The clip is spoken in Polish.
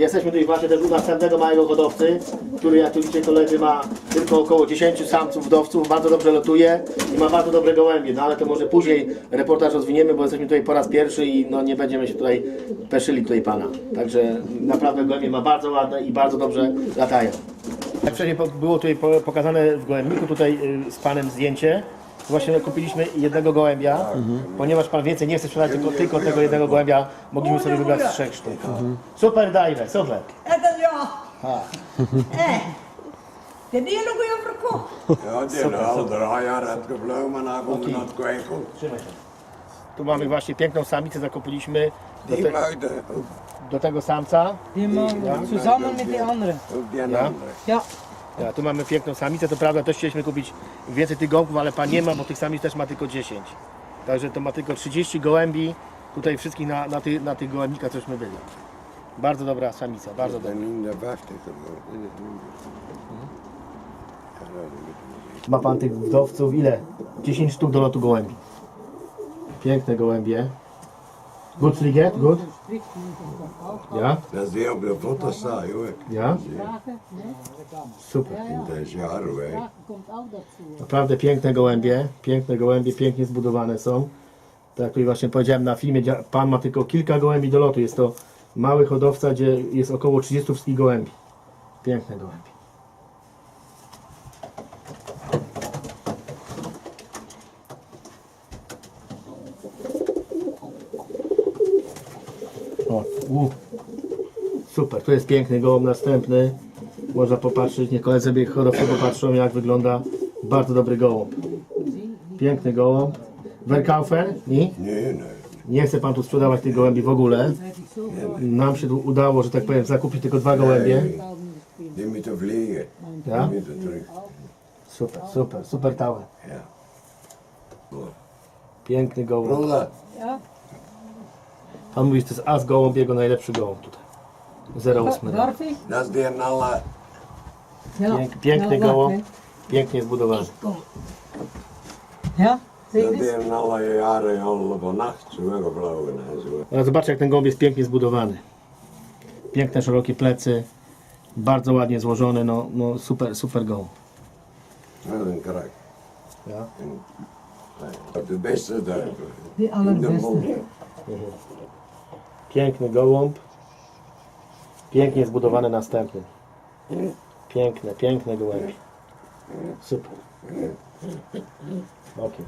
Jesteśmy tutaj właśnie też u następnego małego hodowcy, który jak tu widzicie koledzy ma tylko około 10 samców wdowców, bardzo dobrze lotuje i ma bardzo dobre gołębie, no ale to może później reportaż rozwiniemy, bo jesteśmy tutaj po raz pierwszy i no nie będziemy się tutaj peszyli tutaj pana. Także naprawdę gołębie ma bardzo ładne i bardzo dobrze latają. Jak wcześniej było tutaj po- pokazane w gołębniku tutaj y, z panem zdjęcie. Właśnie kupiliśmy jednego gołębia, ponieważ pan więcej nie chce sprzedać tylko, tylko tego jednego gołębia, mogliśmy sobie wybrać z trzech sztuk. Super diver, super. Это я. Eh. Det är det nog jag får Ja, det är aldrig jag rätt att blöma när jag kommer något kväll. Trzymaj się. Tu mamy właśnie piękną samicę, zakupiliśmy do, De te, möjde do tego samca. Die man zusammen mit den anderen. upp den Ja. andra. Ja, Ja, tu mamy piękną samicę, to prawda też chcieliśmy kupić więcej tych gołąbków, ale pan nie ma, bo tych samic też ma tylko 10. Także to ma tylko 30 gołębi, tutaj wszystkich na, na, ty, na tych gołębnikach cośmy byli. Bardzo dobra samica, bardzo dobra. Värsta. Ma pan tych wdowców ile? 10 sztuk do lotu gołębi. Piękne gołębie. Good friget, good? Ja, ser jag blir fotosa, jo. ja. Super. Jarve. Naprawdę piękne gołębie, piękne gołębie, pięknie zbudowane są. Tak jak tutaj właśnie powiedziałem na filmie, dzia- pan ma tylko kilka gołębi do lotu. Jest to mały hodowca, gdzie jest około 30 wszystkich gołębi. Piękne gołębie. O, u. Super, tu jest piękny gołąb następny. Można popatrzeć, niech koledzy sobie hodowcy popatrzą jak wygląda. Bardzo dobry gołąb. Piękny gołąb. Verkaufen? Nie? Nej, nej. Nie chce pan tu sprzedawać tych gołębi w ogóle. Nam się tu udało, że tak powiem, zakupić tylko dwa gołębie. Ja. är mitt att trycka. Super, super, super. Ja. Piękny gołąb. Broder, Pan mówi, że to jest as gołąb, jego najlepszy gołąb tutaj. 08. darf ich? das är den alla. Ja. Pięk, piękny Ja, gołąb, pięknie zbudowany. Ja, zie je. Ale zobaczcie, jak ten gołąb jest pięknie zbudowany. Piękne, szerokie plecy. Bardzo ładnie złożony, no, no super, super gołąb. Ja. Ja. Bästa där. Die Den allerbeste. måste. Piękny gołąb. Pięknie zbudowany następny. Piękne, piękne gołębie. Super. Okej.